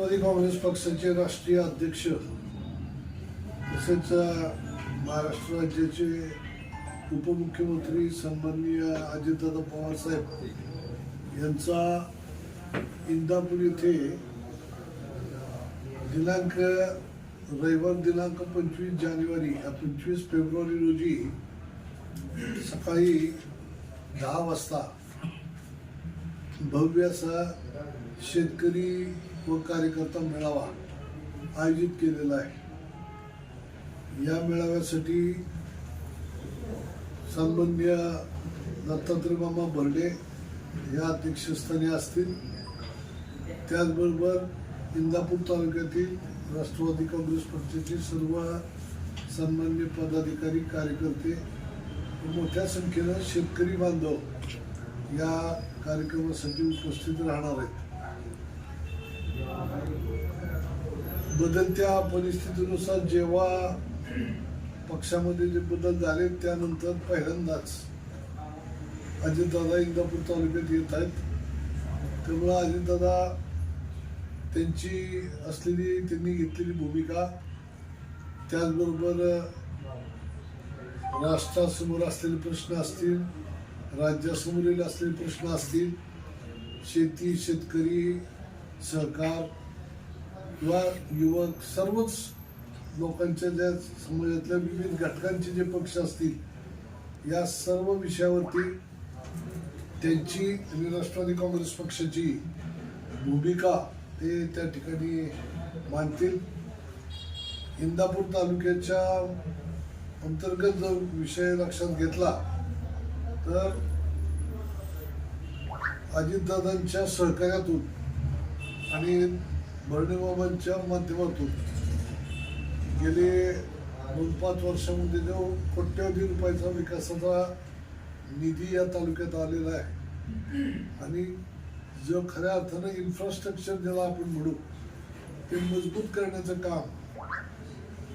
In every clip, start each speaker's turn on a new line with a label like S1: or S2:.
S1: राष्ट्रवादी काँग्रेस पक्षाचे राष्ट्रीय अध्यक्ष तसेच महाराष्ट्र राज्याचे उपमुख्यमंत्री सन्माननीय अजितदादा पवार साहेब यांचा इंदापूर येथे दिनांक रविवार दिनांक पंचवीस जानेवारी पंचवीस फेब्रुवारी रोजी सकाळी दहा वाजता भव्य असा शेतकरी व कार्यकर्ता मेळावा आयोजित केलेला आहे. या मेळाव्यासाठी सन्मान्य दत्तात्रय मामा बर्डे या अध्यक्षस्थानी असतील. त्याचबरोबर इंदापूर तालुक्यातील राष्ट्रवादी काँग्रेस पक्षाचे सर्व सन्मान्य पदाधिकारी कार्यकर्ते मोठ्या संख्येनं शेतकरी बांधव या कार्यक्रमासाठी उपस्थित राहणार आहेत. बदलत्या परिस्थितीनुसार जेव्हा पक्षामध्ये जे बदल झाले त्यानंतर पहिल्यांदाच अजितदादा इंदापूर तालुक्यात येत आहेत. त्यामुळं अजितदादा त्यांची असलेली त्यांनी घेतलेली भूमिका त्याचबरोबर राष्ट्रासमोर असलेले प्रश्न असतील राज्यासमोरील असलेले प्रश्न असतील शेती शेतकरी सहकार किंवा युवक सर्वच लोकांच्या ज्या समाजातल्या विविध घटकांचे जे पक्ष असतील या सर्व विषयावरती त्यांची आणि राष्ट्रवादी काँग्रेस पक्षाची भूमिका ते त्या ठिकाणी मानतील इंदापूर तालुक्याच्या अंतर्गत जर विषय लक्षात घेतला तर अजितदादांच्या सहकार्यातून आणि बर्डेबाबांच्या माध्यमातून गेले दोन पाच वर्षामध्ये जो कोट्यवधी रुपयाचा विकासाचा निधी या तालुक्यात आलेला आहे. आणि जो खऱ्या अर्थानं इन्फ्रास्ट्रक्चर ज्याला आपण म्हणू ते मजबूत करण्याचं काम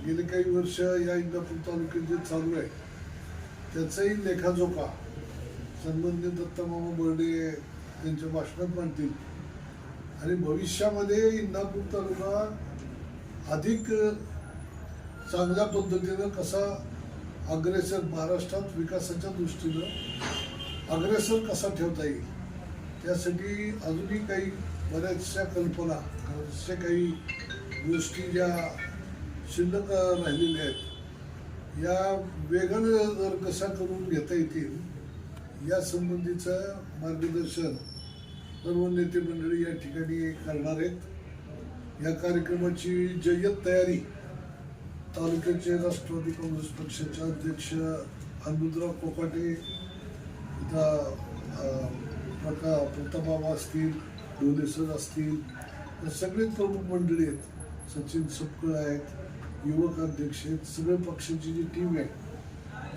S1: गेले काही वर्ष या इंदापूर तालुक्यात जे चालू आहे त्याचाही लेखाजोखा सन्मान्य दत्तमामा बर्डे त्यांच्या भाषणात मांडतील आणि भविष्यामध्ये इंदापूर तालुका अधिक चांगल्या पद्धतीनं कसा अग्रेसर महाराष्ट्रात विकासाच्या दृष्टीनं अग्रेसर कसा ठेवता येईल त्यासाठी अजूनही काही बऱ्याचशा कल्पना बऱ्याचशा काही गोष्टी ज्या शिल्लक राहिलेल्या आहेत या वेगानं जर कशा करून घेता येतील या संबंधीचं मार्गदर्शन सर्व नेते मंडळी या ठिकाणी करणार आहेत. या कार्यक्रमाची जय्यत तयारी तालुक्याचे राष्ट्रवादी काँग्रेस पक्षाचे अध्यक्ष हनुमंतराव कोकाटे प्रका प्रतापबाबा असतील डोले सर असतील या सगळे प्रमुख मंडळी आहेत. सचिन सपकळ आहेत युवक अध्यक्ष आहेत. सगळे पक्षाची जी टीम आहे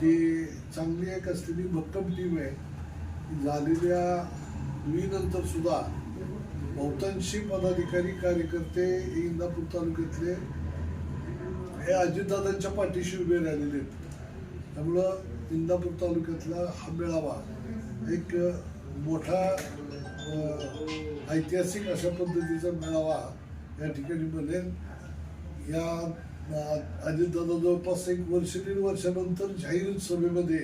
S1: ती चांगली एक असलेली भक्कम टीम आहे. झालेल्या नंतर सुद्धा बहुतांशी पदाधिकारी कार्यकर्ते इंदापूर तालुक्यातले हे अजितदादांच्या पाठीशी उभे राहिलेले आहेत. त्यामुळं इंदापूर तालुक्यातला हा मेळावा एक मोठा ऐतिहासिक अशा पद्धतीचा मेळावा या ठिकाणी बनेल. या अजितदादा जवळपास एक वर्ष दीड वर्षानंतर जाहीर सभेमध्ये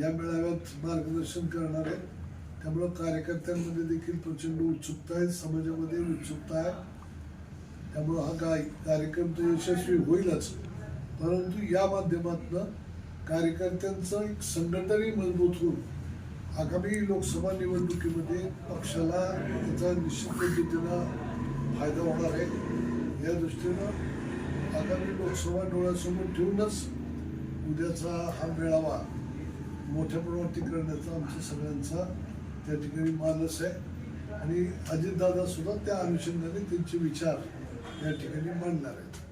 S1: या मेळाव्यात मार्गदर्शन करणार आहेत. त्यामुळं कार्यकर्त्यांमध्ये देखील प्रचंड उत्सुकता आहे समाजामध्ये उत्सुकता आहे. त्यामुळं हा काय कार्यक्रम तर यशस्वी होईलच. परंतु या माध्यमातनं कार्यकर्त्यांचं एक संघटनही मजबूत होऊन आगामी लोकसभा निवडणुकीमध्ये पक्षाला त्याचा निश्चित पद्धतीनं फायदा होणार आहे. या दृष्टीनं आगामी लोकसभा डोळ्यासमोर ठेवूनच उद्याचा हा मेळावा मोठ्या प्रमाणात करण्याचा आमच्या सगळ्यांचा त्या ठिकाणी मानस आहे. आणि अजितदादा सुद्धा त्या अनुषंगाने त्यांचे विचार या ठिकाणी मांडणार आहेत.